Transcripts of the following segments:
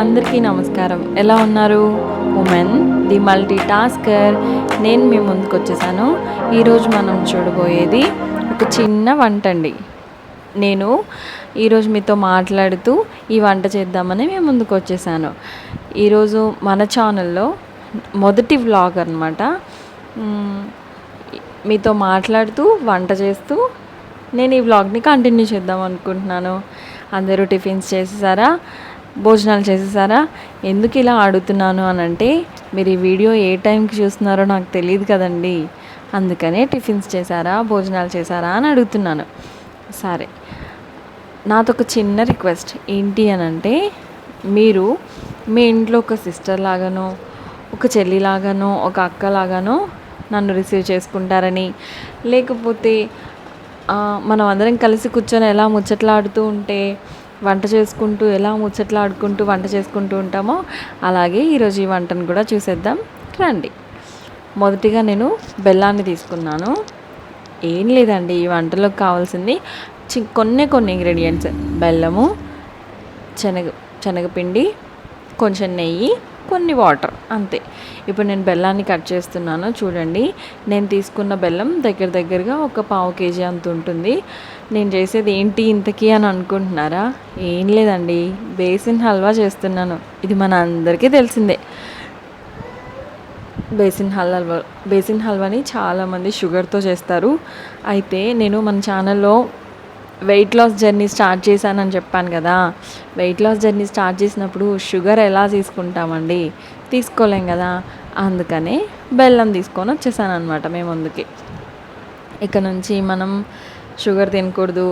అందరికీ నమస్కారం. ఎలా ఉన్నారు? ఉమెన్ ది మల్టీ టాస్కర్ నేను మీ ముందుకు వచ్చేసాను. ఈరోజు మనం చూడబోయేది ఒక చిన్న వంట అండి. నేను ఈరోజు మీతో మాట్లాడుతూ ఈ వంట చేద్దామని మేము ముందుకు వచ్చేసాను. ఈరోజు మన ఛానల్లో మొదటి వ్లాగ్ అనమాట మీతో మాట్లాడుతూ వంట చేస్తూ నేను ఈ వ్లాగ్ని కంటిన్యూ చేద్దాం అనుకుంటున్నాను. అందరూ టిఫిన్స్ చేసేసారా? భోజనాలు చేసేసారా? ఎందుకు ఇలా అడుగుతున్నాను అని అంటే మీరు ఈ వీడియో ఏ టైంకి చూస్తున్నారో నాకు తెలియదు కదండి. అందుకనే టిఫిన్స్ చేశారా? భోజనాలు చేశారా? అని అడుగుతున్నాను. సరే. నాదొక చిన్న రిక్వెస్ట్. ఏంటి అని అంటే మీరు మీ ఇంట్లో ఒక సిస్టర్ లాగానో ఒక చెల్లి లాగానో ఒక అక్క లాగానో నన్ను రిసీవ్ చేసుకుంటారని. లేకపోతే మనం అందరం కలిసి కూర్చొని ఎలా ముచ్చట్లాడుతూ ఉంటే వంట చేసుకుంటూ ఎలా ముచ్చట్లాడుకుంటూ వంట చేసుకుంటూ ఉంటామో అలాగే ఈరోజు ఈ వంటను కూడా చూసేద్దాం. రండి. మొదటిగా నేను బెల్లాన్ని తీసుకున్నాను. ఏం లేదండి ఈ వంటలోకి కావాల్సింది చి కొన్ని కొన్ని ఇంగ్రీడియంట్స్. బెల్లము శనగ శనగపిండి కొంచెం నెయ్యి కొన్ని వాటర్ అంతే. ఇప్పుడు నేను బెల్లాన్ని కట్ చేస్తున్నాను. చూడండి నేను తీసుకున్న బెల్లం దగ్గర దగ్గరగా ఒక పావు కేజీ అంత ఉంటుంది. నేను చేసేది ఏంటి ఇంతకీ అని అనుకుంటున్నారా? ఏం లేదండి. బేసిన్ హల్వా చేస్తున్నాను. ఇది మన అందరికీ తెలిసిందే. బేసిన్ హల్వా బేసిన్ హల్వాని చాలామంది షుగర్తో చేస్తారు. అయితే నేను మన ఛానల్లో వెయిట్ లాస్ జర్నీ స్టార్ట్ చేశానని చెప్పాను కదా. వెయిట్ లాస్ జర్నీ స్టార్ట్ చేసినప్పుడు షుగర్ ఎలా తీసుకుంటామండి? తీసుకోలేం కదా. అందుకనే బెల్లం తీసుకొని వచ్చేసాను అనమాట మేము అందుకే ఇక నుంచి మనం షుగర్ తినకూడదు.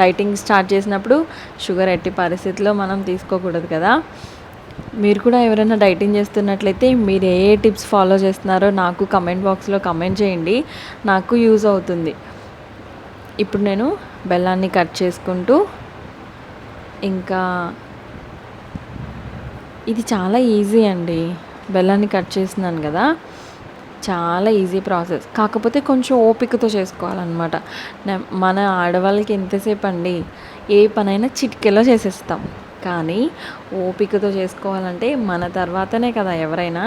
డైటింగ్ స్టార్ట్ చేసినప్పుడు షుగర్ ఎట్టి పరిస్థితిలో మనం తీసుకోకూడదు కదా. మీరు కూడా ఎవరైనా డైటింగ్ చేస్తున్నట్లయితే మీరు ఏ ఏ టిప్స్ ఫాలో చేస్తున్నారో నాకు కమెంట్ బాక్స్లో కమెంట్ చేయండి. నాకు యూజ్ అవుతుంది. ఇప్పుడు నేను బెల్లాన్ని కట్ చేసుకుంటూ ఇంకా ఇది చాలా ఈజీ అండి. బెల్లాన్ని కట్ చేస్తున్నాను కదా. చాలా ఈజీ ప్రాసెస్ కాకపోతే కొంచెం ఓపికతో చేసుకోవాలన్నమాట. మన ఆడవాళ్ళకి ఎంతసేపు అండి? ఏ పనైనా చిటికెలో చేసేస్తాం. కానీ ఓపికతో చేసుకోవాలంటే మన తర్వాతనే కదా ఎవరైనా.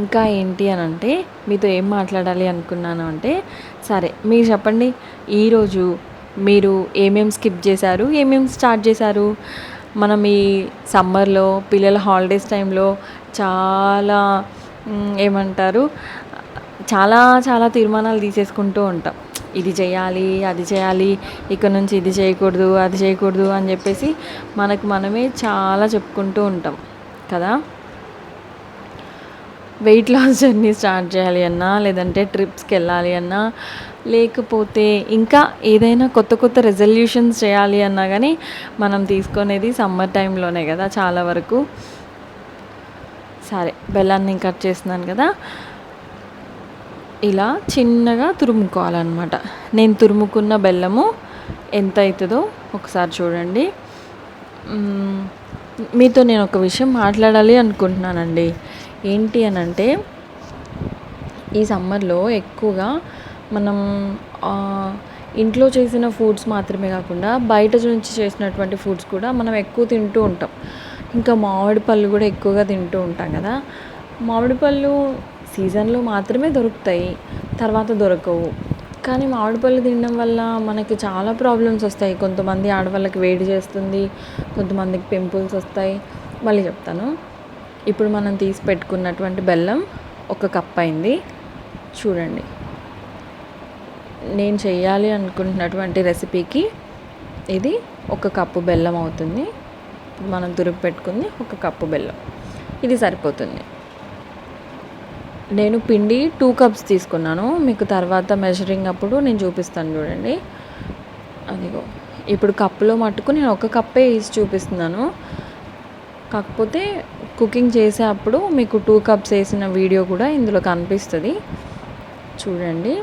ఇంకా ఏంటి అని అంటే మీతో ఏం మాట్లాడాలి అనుకున్నాను అంటే సరే మీరు చెప్పండి. ఈరోజు మీరు ఏమేం స్కిప్ చేశారు? ఏమేం స్టార్ట్ చేశారు? మనం ఈ సమ్మర్లో పిల్లల హాలిడేస్ టైంలో చాలా ఏమంటారు? చాలా చాలా తీర్మానాలు తీసేసుకుంటూ ఉంటాం. ఇది చేయాలి అది చేయాలి ఇక్కడ నుంచి ఇది చేయకూడదు అది చేయకూడదు అని చెప్పేసి మనకు మనమే చాలా చెప్పుకుంటూ ఉంటాం. కదా? వెయిట్ లాస్ జర్నీ స్టార్ట్ చేయాలి అన్నా లేదంటే ట్రిప్స్కి వెళ్ళాలి అన్నా లేకపోతే ఇంకా ఏదైనా కొత్త కొత్త రెజల్యూషన్స్ చేయాలి అన్నా కానీ మనం తీసుకునేది సమ్మర్ టైంలోనే కదా చాలా వరకు. సరే బెల్లాన్ని కట్ చేస్తున్నాను కదా. ఇలా చిన్నగా తురుముకోవాలన్నమాట. నేను తురుముకున్న బెల్లము ఎంత అవుతుందో ఒకసారి చూడండి. మీతో నేను ఒక విషయం మాట్లాడాలి అనుకుంటున్నానండి. ఏంటి అని అంటే ఈ సమ్మర్లో ఎక్కువగా మనం ఇంట్లో చేసిన ఫుడ్స్ మాత్రమే కాకుండా బయట నుంచి చేసినటువంటి ఫుడ్స్ కూడా మనం ఎక్కువ తింటూ ఉంటాం. ఇంకా మామిడి పళ్ళు కూడా ఎక్కువగా తింటూ ఉంటాం కదా. మామిడి పళ్ళు సీజన్లో మాత్రమే దొరుకుతాయి తర్వాత దొరకవు. కానీ మామిడి పళ్ళు తినడం వల్ల మనకి చాలా ప్రాబ్లమ్స్ వస్తాయి. కొంతమంది ఆడవాళ్ళకి వేడి చేస్తుంది కొంతమందికి పింపుల్స్ వస్తాయి. మళ్ళీ చెప్తాను. ఇప్పుడు మనం తీసి పెట్టుకున్నటువంటి బెల్లం ఒక కప్ అయింది. చూడండి. నేను చేయాలి అనుకుంటున్నటువంటి రెసిపీకి ఇది ఒక కప్పు బెల్లం అవుతుంది. మనం దురుపు పెట్టుకుంది ఒక కప్పు బెల్లం. ఇది సరిపోతుంది. నేను పిండి టూ కప్స్ తీసుకున్నాను. మీకు తర్వాత మెజరింగ్ అప్పుడు నేను చూపిస్తాను చూడండి. అదిగో ఇప్పుడు కప్పులో మట్టుకు నేను ఒక కప్పే వేసి చూపిస్తున్నాను. కాకపోతే కుకింగ్ చేసే అప్పుడు మీకు టూ కప్స్ వేసిన వీడియో కూడా ఇందులో కనిపిస్తుంది. చూడండి.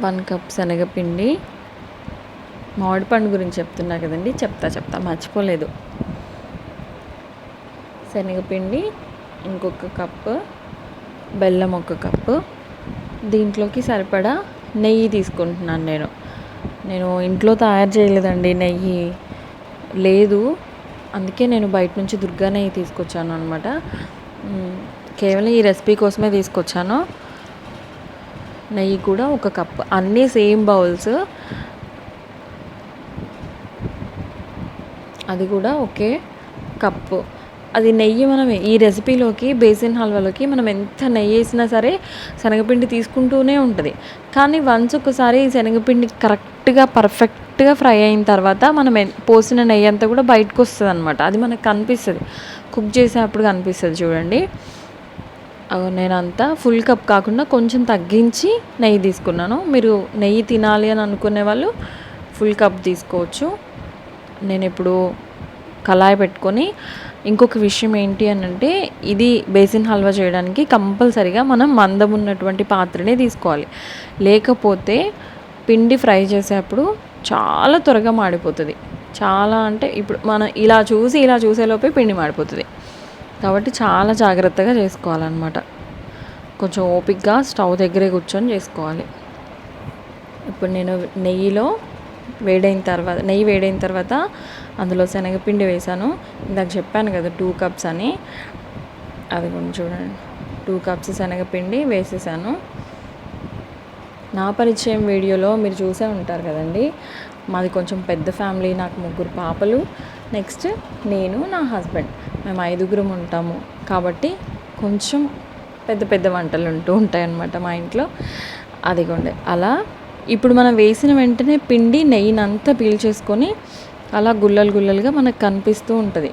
వన్ కప్ శనగపిండి. మామిడి పండు గురించి చెప్తున్నా కదండి చెప్తా చెప్తా మర్చిపోలేదు. శనగపిండి ఇంకొక కప్పు బెల్లం ఒక కప్పు. దీంట్లోకి సరిపడా నెయ్యి తీసుకుంటున్నాను నేను. నేను ఇంట్లో తయారు చేయలేదండి నెయ్యి. లేదు అందుకే నేను బయట నుంచి దుర్గా నెయ్యి తీసుకొచ్చాను అనమాట కేవలం ఈ రెసిపీ కోసమే తీసుకొచ్చాను. నెయ్యి కూడా ఒక కప్ అన్నీ సేమ్ బౌల్స్. అది కూడా ఒకే కప్పు. అది నెయ్యి మనం ఈ రెసిపీలోకి బేసిన్ హల్వాలోకి మనం ఎంత నెయ్యి వేసినా సరే శనగపిండి తీసుకుంటూనే ఉంటుంది. కానీ వన్స్ ఒకసారి ఈ శనగపిండి కరెక్ట్గా పర్ఫెక్ట్గా ఫ్రై అయిన తర్వాత మనం పోసిన నెయ్యి అంతా కూడా బయటకు వస్తుంది అనమాట అది మనకు కనిపిస్తుంది. కుక్ చేసేటప్పుడు కనిపిస్తుంది చూడండి. నేను అంతా ఫుల్ కప్ కాకుండా కొంచెం తగ్గించి నెయ్యి తీసుకున్నాను. మీరు నెయ్యి తినాలి అని అనుకునే వాళ్ళు ఫుల్ కప్ తీసుకోవచ్చు. నేను ఇప్పుడు కళాయి పెట్టుకొని ఇంకొక విషయం ఏంటి అని అంటే ఇది బేసిన్ హల్వా చేయడానికి కంపల్సరిగా మనం మందం ఉన్నటువంటి పాత్రనే తీసుకోవాలి. లేకపోతే పిండి ఫ్రై చేసేటప్పుడు చాలా త్వరగా మాడిపోతుంది. చాలా అంటే ఇప్పుడు మనం ఇలా చూసి ఇలా చూసేలోపే పిండి మాడిపోతుంది. కాబట్టి చాలా జాగ్రత్తగా చేసుకోవాలన్నమాట. కొంచెం ఓపిక్గా స్టవ్ దగ్గరే కూర్చొని చేసుకోవాలి. ఇప్పుడు నేను నెయ్యిలో వేడైన తర్వాత నెయ్యి వేడైన తర్వాత అందులో శనగపిండి వేసాను ఇందాక చెప్పాను కదా టూ కప్స్ అని. అది కొంచెం చూడండి. టూ కప్స్ శనగపిండి వేసేసాను. నా పరిచయం వీడియోలో మీరు చూసే ఉంటారు కదండి. మాది కొంచెం పెద్ద ఫ్యామిలీ నాకు ముగ్గురు పాపలు. నెక్స్ట్ నేను నా హస్బెండ్ మేము ఐదుగురం ఉంటాము. కాబట్టి కొంచెం పెద్ద పెద్ద వంటలు ఉంటూ ఉంటాయి అన్నమాట మా ఇంట్లో. అదిగోండి. అలా ఇప్పుడు మనం వేసిన వెంటనే పిండి నెయ్యినంతా పీల్చేసుకొని అలా గుల్లలు గుల్లలుగా మనకు కనిపిస్తూ ఉంటుంది.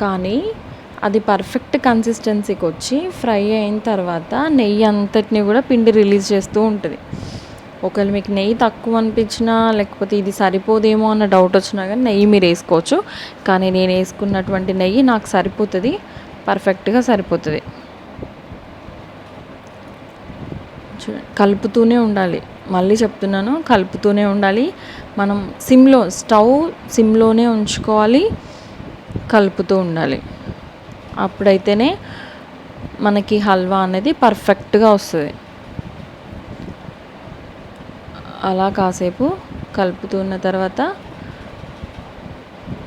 కానీ అది పర్ఫెక్ట్ కన్సిస్టెన్సీకి వచ్చి ఫ్రై అయిన తర్వాత నెయ్యి అంతటిని కూడా పిండి రిలీజ్ చేస్తూ ఉంటుంది. ఒకవేళ మీకు నెయ్యి తక్కువ అనిపించినా లేకపోతే ఇది సరిపోదేమో అన్న డౌట్ వచ్చినా కానీ నెయ్యి మీరు వేసుకోవచ్చు. కానీ నేను వేసుకున్నటువంటి నెయ్యి నాకు సరిపోతుంది. పర్ఫెక్ట్గా సరిపోతుంది చూడండి కలుపుతూనే ఉండాలి. మళ్ళీ చెప్తున్నాను కలుపుతూనే ఉండాలి. మనం సిమ్లో స్టవ్ సిమ్లోనే ఉంచుకోవాలి కలుపుతూ ఉండాలి. అప్పుడైతేనే మనకి హల్వా అనేది పర్ఫెక్ట్గా వస్తుంది. అలా కాసేపు కలుపుతున్న తర్వాత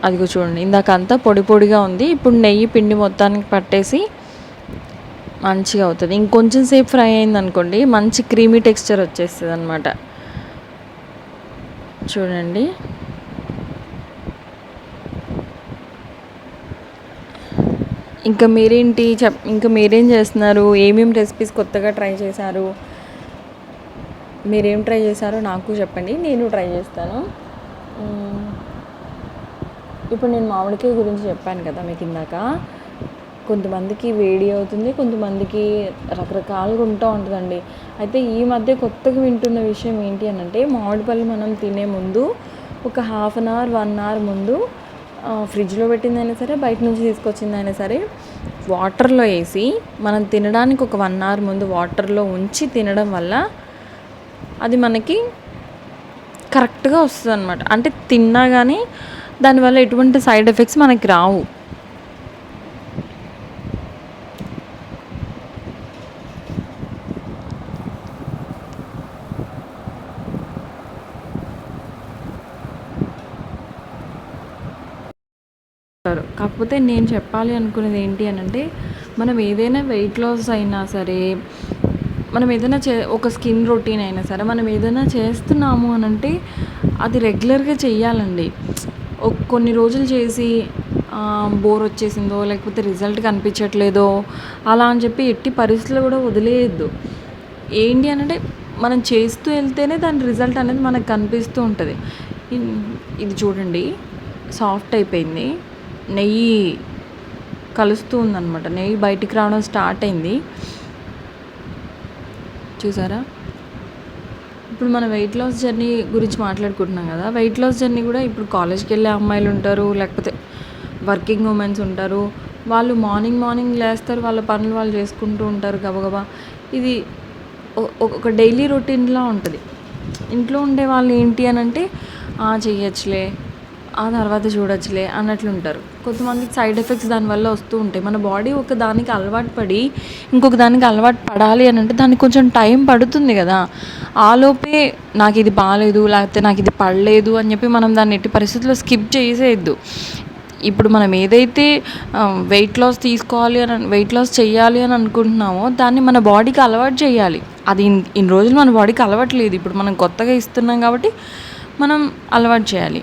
అదిగో చూడండి ఇందాక అంతా పొడి పొడిగా ఉంది. ఇప్పుడు నెయ్యి పిండి మొత్తానికి పట్టేసి మంచిగా అవుతుంది. ఇంకొంచెం సేపు ఫ్రై అయింది అనుకోండి మంచి క్రీమీ టెక్స్చర్ వచ్చేస్తుంది అనమాట చూడండి. ఇంకా మీరేంటి చెప్ ఇంకా మీరేం చేస్తున్నారు? ఏమేమి రెసిపీస్ కొత్తగా ట్రై చేశారు? మీరేం ట్రై చేశారో నాకు చెప్పండి నేను ట్రై చేస్తాను. ఇప్పుడు నేను మామిడికాయ గురించి చెప్పాను కదా మీకు ఇందాక. కొంతమందికి వేడి అవుతుంది కొంతమందికి రకరకాలుగా ఉంటూ ఉంటుందండి. అయితే ఈ మధ్య కొత్తగా వింటున్న విషయం ఏంటి అని అంటే మామిడిపళ్ళు మనం తినే ముందు ఒక half an hour one hour ముందు ఫ్రిడ్జ్లో పెట్టిందైనా సరే బయట నుంచి తీసుకొచ్చిందైనా సరే వాటర్లో వేసి మనం తినడానికి ఒక వన్ అవర్ ముందు వాటర్లో ఉంచి తినడం వల్ల అది మనకి కరెక్ట్గా వస్తుంది అనమాట అంటే తిన్నా కానీ దానివల్ల ఎటువంటి సైడ్ ఎఫెక్ట్స్ మనకి రావు ఉంటారు కాకపోతే నేను చెప్పాలి అనుకునేది ఏంటి అని అంటే మనం ఏదైనా వెయిట్ లాస్ అయినా సరే మనం ఏదైనా చే ఒక స్కిన్ రొటీన్ అయినా సరే మనం ఏదైనా చేస్తున్నాము అని అంటే అది రెగ్యులర్గా చేయాలండి కొన్ని రోజులు చేసి బోర్ వచ్చేసిందో లేకపోతే రిజల్ట్ కనిపించట్లేదో అలా అని చెప్పి ఎట్టి పరిస్థితులు కూడా వదిలేయద్దు. ఏంటి అని అంటే మనం చేస్తూ వెళ్తేనే దాని రిజల్ట్ అనేది మనకు కనిపిస్తూ ఉంటుంది. ఇది చూడండి సాఫ్ట్ అయిపోయింది. నెయ్యి కలుస్తూ ఉందన్నమాట. నెయ్యి బయటికి రావడం స్టార్ట్ అయింది. చూసారా? ఇప్పుడు మన వెయిట్ లాస్ జర్నీ గురించి మాట్లాడుకుంటున్నాం కదా. వెయిట్ లాస్ జర్నీ కూడా ఇప్పుడు కాలేజ్కి వెళ్ళే అమ్మాయిలు ఉంటారు లేకపోతే వర్కింగ్ ఉమెన్స్ ఉంటారు. వాళ్ళు మార్నింగ్ మార్నింగ్ లేస్తారు వాళ్ళ పనులు వాళ్ళు చేసుకుంటూ ఉంటారు గబగబా. ఇది ఒక డైలీ రొటీన్లా ఉంటుంది. ఇంట్లో ఉండే వాళ్ళు ఏంటి అని అంటే "ఆ, ఆ తర్వాత చూడొచ్చులే అన్నట్లుంటారు. కొంతమందికి సైడ్ ఎఫెక్ట్స్ దానివల్ల వస్తూ ఉంటాయి. మన బాడీ ఒక దానికి అలవాటు పడి ఇంకొక దానికి అలవాటు పడాలి అని అంటే దానికి కొంచెం టైం పడుతుంది కదా. ఆలోపే నాకు ఇది బాగాలేదు లేకపోతే నాకు ఇది పడలేదు అని చెప్పి మనం దాన్ని ఎట్టి పరిస్థితుల్లో స్కిప్ చేసేయద్దు. ఇప్పుడు మనం ఏదైతే వెయిట్ లాస్ తీసుకోవాలి అని వెయిట్ లాస్ చేయాలి అని అనుకుంటున్నామో దాన్ని మన బాడీకి అలవాటు చేయాలి. అది ఇన్ ఇన్ని రోజులు మన బాడీకి అలవాటు లేదు. ఇప్పుడు మనం కొత్తగా ఇస్తున్నాం కాబట్టి మనం అలవాటు చేయాలి.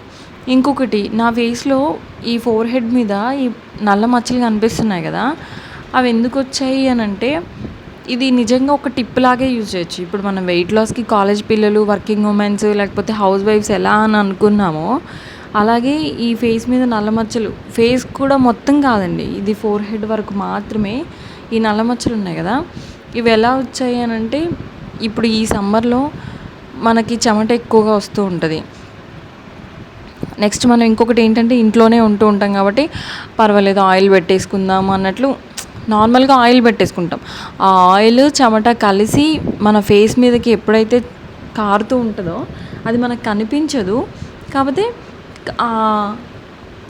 ఇంకొకటి నా ఫేస్లో ఈ ఫోర్ హెడ్ మీద ఈ నల్ల మచ్చలు కనిపిస్తున్నాయి కదా అవి ఎందుకు వచ్చాయి అని అంటే ఇది నిజంగా ఒక టిప్ లాగే యూజ్ చేయొచ్చు. ఇప్పుడు మనం వెయిట్ లాస్కి కాలేజ్ పిల్లలు వర్కింగ్ ఉమెన్స్ లేకపోతే హౌస్ వైఫ్స్ ఎలా అని అనుకున్నామో అలాగే ఈ ఫేస్ మీద నల్ల మచ్చలు ఫేస్ కూడా మొత్తం కాదండి ఇది ఫోర్ హెడ్ వరకు మాత్రమే ఈ నల్ల మచ్చలు ఉన్నాయి కదా ఇవి ఎలా వచ్చాయి అని అంటే ఇప్పుడు ఈ సమ్మర్లో మనకి చెమట ఎక్కువగా వస్తూ ఉంటుంది. నెక్స్ట్ మనం ఇంకొకటి ఏంటంటే ఇంట్లోనే ఉంటూ ఉంటాం కాబట్టి పర్వాలేదు ఆయిల్ పెట్టేసుకుందాం అన్నట్లు నార్మల్గా ఆయిల్ పెట్టేసుకుంటాం. ఆ ఆయిల్ చెమట కలిసి మన ఫేస్ మీదకి ఎప్పుడైతే కారుతూ ఉంటుందో అది మనకు కనిపించదు. కాకపోతే ఆ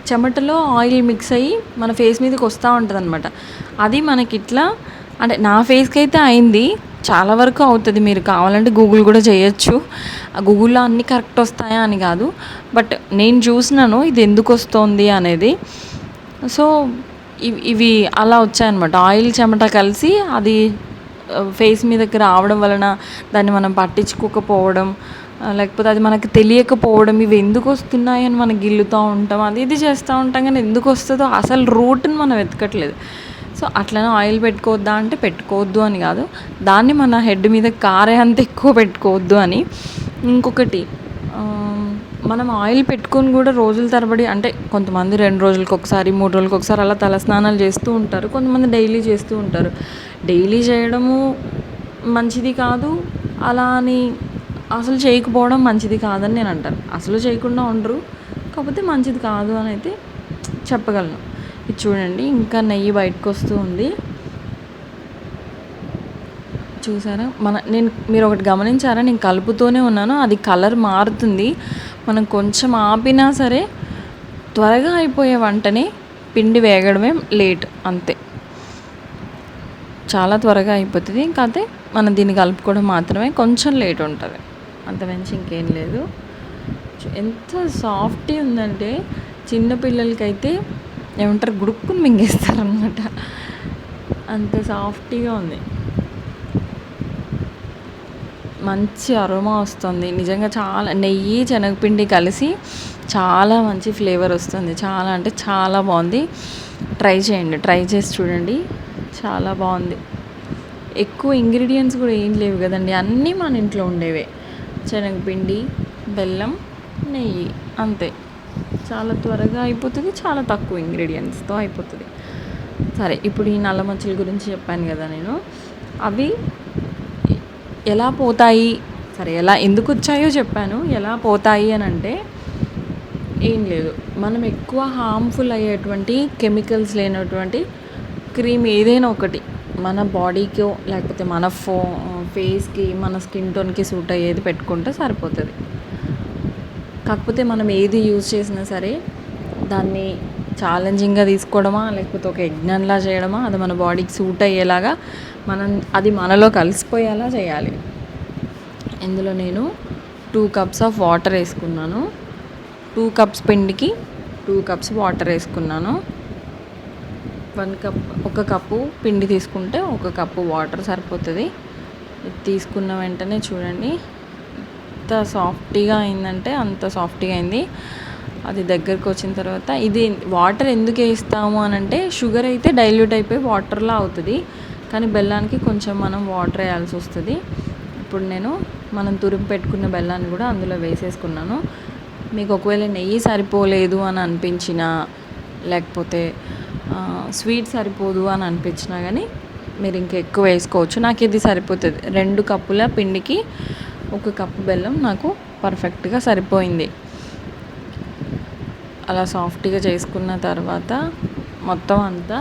చెమటలో ఆయిల్ మిక్స్ అయ్యి మన ఫేస్ మీదకి వస్తూ ఉంటుంది అనమాట అది మనకి ఇట్లా అంటే నా ఫేస్కి అయితే అయింది చాలా వరకు అవుతుంది. మీరు కావాలంటే గూగుల్ కూడా చేయొచ్చు. ఆ గూగుల్లో అన్నీ కరెక్ట్ వస్తాయా అని కాదు. బట్ నేను చూసినాను ఇది ఎందుకు వస్తుంది అనేది. సో ఇవి ఇవి అలా వచ్చాయన్నమాట. ఆయిల్ చెమట కలిసి అది ఫేస్ మీదకి రావడం వలన దాన్ని మనం పట్టించుకోకపోవడం లేకపోతే అది మనకు తెలియకపోవడం ఇవి ఎందుకు వస్తున్నాయి అని మనం గిల్లుతూ ఉంటాం. అది ఇది చేస్తూ ఉంటాం కానీ ఎందుకు వస్తుందో అసలు రూట్ని మనం వెతకట్లేదు. సో అట్లనే ఆయిల్ పెట్టుకోవద్దా అంటే పెట్టుకోవద్దు అని కాదు. దాన్ని మన హెడ్ మీద కారే అంత ఎక్కువ పెట్టుకోవద్దు అని. ఇంకొకటి మనం ఆయిల్ పెట్టుకొని కూడా రోజుల తరబడి అంటే కొంతమంది రెండు రోజులకు ఒకసారి మూడు రోజులకు ఒకసారి అలా తలస్నానాలు చేస్తూ ఉంటారు. కొంతమంది డైలీ చేస్తూ ఉంటారు. డైలీ చేయడము మంచిది కాదు. అలా అని అసలు చేయకపోవడం మంచిది కాదని నేను అంటాను. అసలు చేయకుండా ఉండరు. కాకపోతే మంచిది కాదు అని అయితే చెప్పగలను. ఇది చూడండి ఇంకా నెయ్యి బయటకు వస్తూ ఉంది. చూసారా? మన నేను మీరు ఒకటి గమనించారా? నేను కలుపుతూనే ఉన్నాను అది కలర్ మారుతుంది. మనం కొంచెం ఆపినా సరే త్వరగా అయిపోయే వంటని పిండి వేగడమే లేట్ అంతే. చాలా త్వరగా అయిపోతుంది కాకపోతే మనం దీన్ని కలుపుకోవడం మాత్రమే కొంచెం లేట్ ఉంటుంది. అంత మించి ఇంకేం లేదు. ఎంత సాఫ్టీ ఉందంటే చిన్నపిల్లలకైతే ఏమంటారు గుడుక్కుని మింగేస్తారనమాట అంత సాఫ్టీగా ఉంది. మంచి అరోమా వస్తుంది. నిజంగా చాలా నెయ్యి శనగపిండి కలిసి చాలా మంచి ఫ్లేవర్ వస్తుంది. చాలా అంటే చాలా బాగుంది. ట్రై చేయండి. ట్రై చేసి చూడండి. చాలా బాగుంది. ఎక్కువ ఇంగ్రీడియంట్స్ కూడా ఏం లేవు కదండి. అన్నీ మన ఇంట్లో ఉండేవే. శనగపిండి బెల్లం నెయ్యి అంతే. చాలా త్వరగా అయిపోతుంది చాలా తక్కువ ఇంగ్రీడియంట్స్తో అయిపోతుంది. సరే ఇప్పుడు ఈ నల్ల మచ్చల గురించి చెప్పాను కదా నేను. అవి ఎలా పోతాయి? సరే ఎలా ఎందుకు వచ్చాయో చెప్పాను. ఎలా పోతాయి అని అంటే ఏం లేదు. మనం ఎక్కువ హార్మ్ఫుల్ అయ్యేటువంటి కెమికల్స్ లేనటువంటి క్రీమ్ ఏదైనా ఒకటి మన బాడీకో లేకపోతే మన ఫో ఫేస్కి మన స్కిన్ టోన్కి సూట్ అయ్యేది పెట్టుకుంటే సరిపోతుంది. కాకపోతే మనం ఏది యూజ్ చేసినా సరే దాన్ని ఛాలెంజింగ్గా తీసుకోవడమా లేకపోతే ఒక యజ్ఞంలా చేయడమా అది మన బాడీకి సూట్ అయ్యేలాగా మనం అది మనలో కలిసిపోయేలా చేయాలి. ఇందులో నేను టూ కప్స్ ఆఫ్ వాటర్ వేసుకున్నాను. టూ కప్స్ పిండికి టూ కప్స్ వాటర్ వేసుకున్నాను. వన్ కప్ ఒక కప్పు పిండి తీసుకుంటే ఒక కప్పు వాటర్ సరిపోతుంది. తీసుకున్న వెంటనే చూడండి. ఎంత సాఫ్టీగా అయిందంటే అంత సాఫ్టీగా అయింది. అది దగ్గరకు వచ్చిన తర్వాత ఇది వాటర్ ఎందుకు వేస్తాము అని అంటే షుగర్ అయితే డైల్యూట్ అయిపోయి వాటర్లా అవుతుంది. కానీ బెల్లానికి కొంచెం మనం వాటర్ వేయాల్సి వస్తుంది. ఇప్పుడు నేను మనం తురిమి పెట్టుకున్న బెల్లాన్ని కూడా అందులో వేసేసుకున్నాను. మీకు ఒకవేళ నెయ్యి సరిపోలేదు అని అనిపించినా లేకపోతే స్వీట్ సరిపోదు అని అనిపించినా కానీ మీరు ఇంకా ఎక్కువ వేసుకోవచ్చు. నాకు ఇది సరిపోతుంది. రెండు కప్పుల పిండికి ఒక కప్పు బెల్లం నాకు పర్ఫెక్ట్గా సరిపోయింది. అలా సాఫ్ట్గా చేసుకున్న తర్వాత మొత్తం అంతా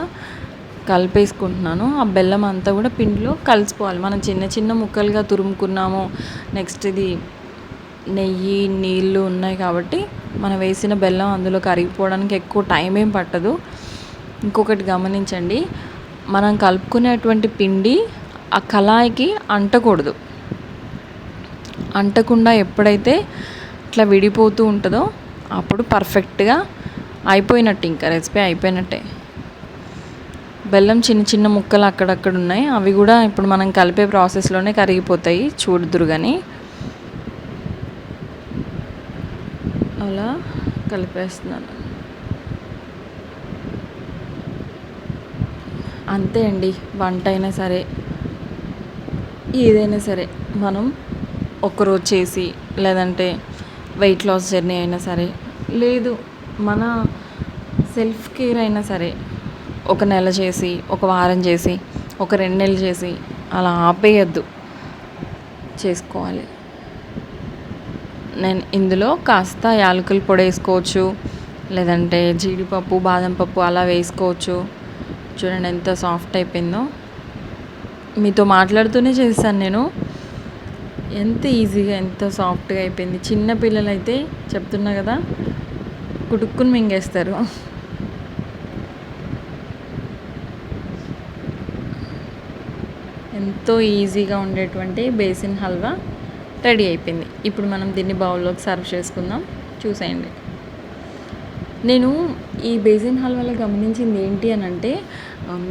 కలిపేసుకుంటున్నాను. ఆ బెల్లం అంతా కూడా పిండిలో కలిసిపోవాలి. మనం చిన్న చిన్న ముక్కలుగా తురుముకున్నాము. నెక్స్ట్ ఇది నెయ్యి నీళ్ళు ఉన్నాయి కాబట్టి మనం వేసిన బెల్లం అందులో కరిగిపోవడానికి ఎక్కువ టైం ఏం పట్టదు. ఇంకొకటి గమనించండి. మనం కలుపుకునేటువంటి పిండి ఆ కళాయికి అంటకూడదు. అంటకుండా ఎప్పుడైతే ఇట్లా విడిపోతూ ఉంటుందో అప్పుడు పర్ఫెక్ట్గా అయిపోయినట్టు ఇంకా రెసిపీ అయిపోయినట్టే. బెల్లం చిన్న చిన్న ముక్కలు అక్కడక్కడ ఉన్నాయి. అవి కూడా ఇప్పుడు మనం కలిపే ప్రాసెస్లోనే కరిగిపోతాయి. చూడుదురు కానీ అలా కలిపేస్తున్నాను. అంతే అండి. వంట అయినా సరే ఏదైనా సరే మనం ఒకరోజు చేసి లేదంటే వెయిట్ లాస్ జర్నీ అయినా సరే లేదు మన సెల్ఫ్ కేర్ అయినా సరే ఒక నెల చేసి ఒక వారం చేసి ఒక రెండు నెలలు చేసి అలా ఆపేయద్దు. చేసుకోవాలి. నేను ఇందులో కాస్త యాలకుల పొడి వేసుకోవచ్చు లేదంటే జీడిపప్పు బాదం పప్పు అలా వేసుకోవచ్చు. చూడండి ఎంత సాఫ్ట్ అయిపోయిందో. మీతో మాట్లాడుతూనే చేశాను నేను. ఎంత ఈజీగా ఎంత సాఫ్ట్గా అయిపోయింది. చిన్న పిల్లలు అయితే చెప్తున్నా కదా కుటుక్కుని మింగేస్తారు. ఎంతో ఈజీగా ఉండేటువంటి బేసిన్ హల్వా రెడీ అయిపోయింది. ఇప్పుడు మనం దీన్ని బౌల్లోకి సర్వ్ చేసుకుందాం. చూసేయండి. నేను ఈ బేసిన్ హల్వాలో గమనించింది ఏంటి అని అంటే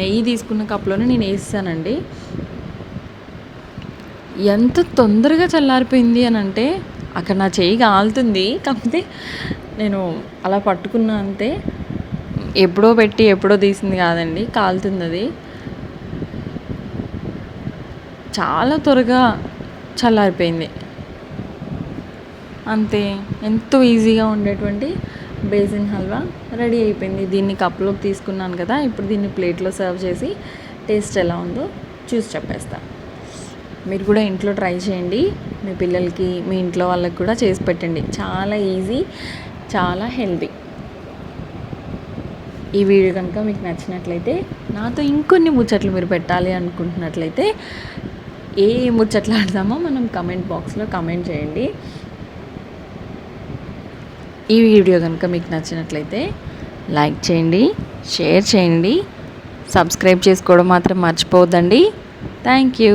నెయ్యి తీసుకున్న కప్లోనే నేను వేస్తానండి. ఎంత తొందరగా చల్లారిపోయింది అని అంటే అక్కడ నా చెయ్యి కాలుతుంది కాకపోతే నేను అలా పట్టుకున్నా అంతే ఎప్పుడో పెట్టి ఎప్పుడో తీసింది కాదండి కాలుతుంది అది చాలా త్వరగా చల్లారిపోయింది. అంతే ఎంతో ఈజీగా ఉండేటువంటి బేసిన్ హల్వా రెడీ అయిపోయింది. దీన్ని కప్లోకి తీసుకున్నాను కదా ఇప్పుడు దీన్ని ప్లేట్లో సర్వ్ చేసి టేస్ట్ ఎలా ఉందో చూసి చెప్పేస్తాను మీరు కూడా ఇంట్లో ట్రై చేయండి. మీ పిల్లలకి మీ ఇంట్లో వాళ్ళకి కూడా చేసి పెట్టండి. చాలా ఈజీ చాలా హెల్దీ ఈ వీడియో కనుక మీకు నచ్చినట్లయితే నాతో ఇంకొన్ని ముచ్చట్లు మీరు పెట్టాలి అనుకుంటున్నట్లయితే ఏ ముచ్చట్లు ఆడదామో మనం కమెంట్ బాక్స్లో కమెంట్ చేయండి. ఈ వీడియో కనుక మీకు నచ్చినట్లయితే లైక్ చేయండి షేర్ చేయండి సబ్స్క్రైబ్ చేసుకోవడం మాత్రం మర్చిపోవద్దండి. Thank you.